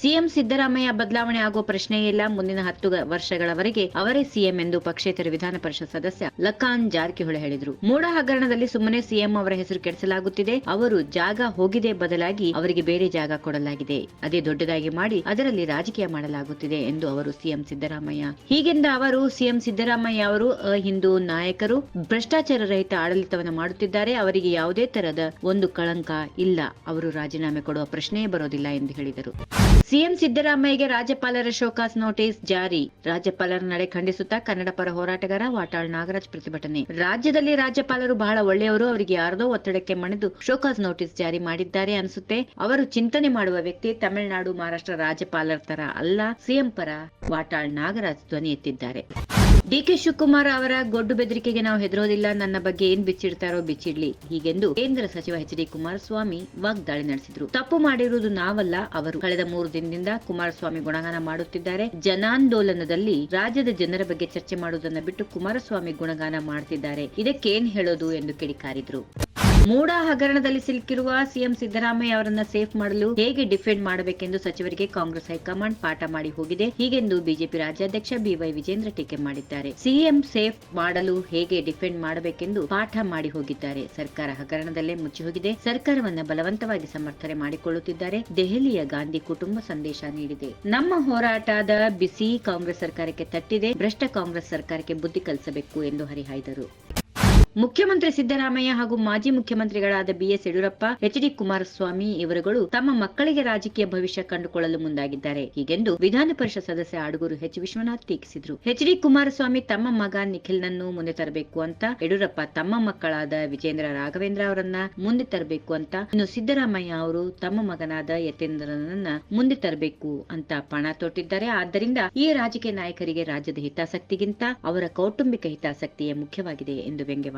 CM Siddaramaiah ಬದಲಾವಣೆ ಆಗುವ ಪ್ರಶ್ನೆಯೇ ಇಲ್ಲ. ಮುಂದಿನ ಹತ್ತು ವರ್ಷಗಳವರೆಗೆ ಅವರೇ ಸಿಎಂ ಎಂದು ಪಕ್ಷೇತರ ವಿಧಾನ ಪರಿಷತ್ ಸದಸ್ಯ ಲಖಾನ್ ಜಾರಕಿಹೊಳಿ ಹೇಳಿದರು. ಮೂಡ ಹಗರಣದಲ್ಲಿ ಸುಮ್ಮನೆ ಸಿಎಂ ಅವರ ಹೆಸರು ಕೆಡಿಸಲಾಗುತ್ತಿದೆ. ಅವರು ಜಾಗ ಹೋಗಿದೆ ಬದಲಾಗಿ ಅವರಿಗೆ ಬೇರೆ ಜಾಗ ಕೊಡಲಾಗಿದೆ. ಅದೇ ದೊಡ್ಡದಾಗಿ ಮಾಡಿ ಅದರಲ್ಲಿ ರಾಜಕೀಯ ಮಾಡಲಾಗುತ್ತಿದೆ ಎಂದು ಅವರು ಸಿಎಂ ಸಿದ್ದರಾಮಯ್ಯ ಹೀಗೆಂದ ಅವರು ಸಿಎಂ ಸಿದ್ದರಾಮಯ್ಯ ಅವರು ಅಹಿಂದೂ ನಾಯಕರು, ಭ್ರಷ್ಟಾಚಾರ ರಹಿತ ಆಡಳಿತವನ್ನು ಮಾಡುತ್ತಿದ್ದಾರೆ. ಅವರಿಗೆ ಯಾವುದೇ ತರದ ಒಂದು ಕಳಂಕ ಇಲ್ಲ. ಅವರು ರಾಜೀನಾಮೆ ಕೊಡುವ ಪ್ರಶ್ನೆಯೇ ಬರೋದಿಲ್ಲ ಎಂದು ಹೇಳಿದರು. ಸಿಎಂ ಸಿದ್ದರಾಮಯ್ಯಗೆ ರಾಜ್ಯಪಾಲರ ಶೋಕಾಸ್ ನೋಟಿಸ್ ಜಾರಿ. ರಾಜ್ಯಪಾಲರ ನಡೆ ಖಂಡಿಸುತ್ತಾ ಕನ್ನಡ ಪರ ಹೋರಾಟಗಾರ ವಾಟಾಳ್ ನಾಗರಾಜ್ ಪ್ರತಿಭಟನೆ. ರಾಜ್ಯದಲ್ಲಿ ರಾಜ್ಯಪಾಲರು ಬಹಳ ಒಳ್ಳೆಯವರು, ಅವರಿಗೆ ಯಾರದೋ ಒತ್ತಡಕ್ಕೆ ಮಣಿದು ಶೋಕಾಸ್ ನೋಟಿಸ್ ಜಾರಿ ಮಾಡಿದ್ದಾರೆ ಅನಿಸುತ್ತೆ. ಅವರು ಚಿಂತನೆ ಮಾಡುವ ವ್ಯಕ್ತಿ ತಮಿಳುನಾಡು ಮಹಾರಾಷ್ಟ್ರ ರಾಜ್ಯಪಾಲರ ತರ ಅಲ್ಲ, ಸಿಎಂ ಪರ ವಾಟಾಳ್ ನಾಗರಾಜ್ ಧ್ವನಿ ಎತ್ತಿದ್ದಾರೆ. ಡಿಕೆ ಶಿವಕುಮಾರ್ ಅವರ ಗೊಡ್ಡು ಬೆದರಿಕೆಗೆ ನಾವು ಹೆದರೋದಿಲ್ಲ, ನನ್ನ ಬಗ್ಗೆ ಏನ್ ಬಿಚ್ಚಿಡ್ತಾರೋ ಬಿಚ್ಚಿಡ್ಲಿ. ಹೀಗೆಂದು ಕೇಂದ್ರ ಸಚಿವ ಎಚ್ ಡಿ ಕುಮಾರಸ್ವಾಮಿ ವಾಗ್ದಾಳಿ ನಡೆಸಿದ್ರು. ತಪ್ಪು ಮಾಡಿರುವುದು ನಾವಲ್ಲ, ಅವರು ಕಳೆದ ಮೂರು ದಿನದಿಂದ ಕುಮಾರಸ್ವಾಮಿ ಗುಣಗಾನ ಮಾಡುತ್ತಿದ್ದಾರೆ. ಜನಾಂದೋಲನದಲ್ಲಿ ರಾಜ್ಯದ ಜನರ ಬಗ್ಗೆ ಚರ್ಚೆ ಮಾಡುವುದನ್ನು ಬಿಟ್ಟು ಕುಮಾರಸ್ವಾಮಿ ಗುಣಗಾನ ಮಾಡ್ತಿದ್ದಾರೆ. ಇದಕ್ಕೇನ್ ಹೇಳೋದು ಎಂದು ಕಿಡಿಕಾರಿದ್ರು. ಮೂಡ ಹಗರಣದಲ್ಲಿ ಸಿಲುಕಿರುವ ಸಿಎಂ ಸಿದ್ದರಾಮಯ್ಯ ಅವರನ್ನ ಸೇಫ್ ಮಾಡಲು ಹೇಗೆ ಡಿಫೆಂಡ್ ಮಾಡಬೇಕೆಂದು ಸಚಿವರಿಗೆ ಕಾಂಗ್ರೆಸ್ ಹೈಕಮಾಂಡ್ ಪಾಠ ಮಾಡಿ ಹೋಗಿದೆ. ಹೀಗೆಂದು ಬಿಜೆಪಿ ರಾಜ್ಯಾಧ್ಯಕ್ಷ ಬಿವೈ ವಿಜೇಂದ್ರ ಟೀಕೆ ಮಾಡಿದ್ದಾರೆ. ಸಿಎಂ ಸೇಫ್ ಮಾಡಲು ಹೇಗೆ ಡಿಫೆಂಡ್ ಮಾಡಬೇಕೆಂದು ಪಾಠ ಮಾಡಿ ಹೋಗಿದ್ದಾರೆ. ಸರ್ಕಾರ ಹಗರಣದಲ್ಲೇ ಮುಚ್ಚಿ ಹೋಗಿದೆ. ಸರ್ಕಾರವನ್ನ ಬಲವಂತವಾಗಿ ಸಮರ್ಥನೆ ಮಾಡಿಕೊಳ್ಳುತ್ತಿದ್ದಾರೆ. ದೆಹಲಿಯ ಗಾಂಧಿ ಕುಟುಂಬ ಸಂದೇಶ ನೀಡಿದೆ. ನಮ್ಮ ಹೋರಾಟದ ಬಿಸಿ ಕಾಂಗ್ರೆಸ್ ಸರ್ಕಾರಕ್ಕೆ ತಟ್ಟಿದೆ. ಭ್ರಷ್ಟ ಕಾಂಗ್ರೆಸ್ ಸರ್ಕಾರಕ್ಕೆ ಬುದ್ಧಿ ಕಲಿಸಬೇಕು ಎಂದು ಹರಿಹಾಯ್ದರು. ಮುಖ್ಯಮಂತ್ರಿ ಸಿದ್ದರಾಮಯ್ಯ ಹಾಗೂ ಮಾಜಿ ಮುಖ್ಯಮಂತ್ರಿಗಳಾದ BS Yediyurappa, H D Kumaraswamy ಇವರುಗಳು ತಮ್ಮ ಮಕ್ಕಳಿಗೆ ರಾಜಕೀಯ ಭವಿಷ್ಯ ಕಂಡುಕೊಳ್ಳಲು ಮುಂದಾಗಿದ್ದಾರೆ. ಹೀಗೆಂದು ವಿಧಾನ ಪರಿಷತ್ ಸದಸ್ಯ ಆಡುಗೂರು ಎಚ್ ವಿಶ್ವನಾಥ್ ಟೀಕಿಸಿದ್ರು. ಎಚ್ ಡಿ ಕುಮಾರಸ್ವಾಮಿ ತಮ್ಮ ಮಗ ನಿಖಿಲ್ನನ್ನು ಮುಂದೆ ತರಬೇಕು ಅಂತ, ಯಡಿಯೂರಪ್ಪ ತಮ್ಮ ಮಕ್ಕಳಾದ ವಿಜೇಂದ್ರ ರಾಘವೇಂದ್ರ ಅವರನ್ನ ಮುಂದೆ ತರಬೇಕು ಅಂತ, ಇನ್ನು ಸಿದ್ದರಾಮಯ್ಯ ಅವರು ತಮ್ಮ ಮಗನಾದ ಯತೇಂದ್ರನನ್ನ ಮುಂದೆ ತರಬೇಕು ಅಂತ ಪಣ ತೊಟ್ಟಿದ್ದಾರೆ. ಆದ್ದರಿಂದ ಈ ರಾಜಕೀಯ ನಾಯಕರಿಗೆ ರಾಜ್ಯದ ಹಿತಾಸಕ್ತಿಗಿಂತ ಅವರ ಕೌಟುಂಬಿಕ ಹಿತಾಸಕ್ತಿಯೇ ಮುಖ್ಯವಾಗಿದೆ ಎಂದು ವ್ಯಂಗ್ಯವಾಡಿದರು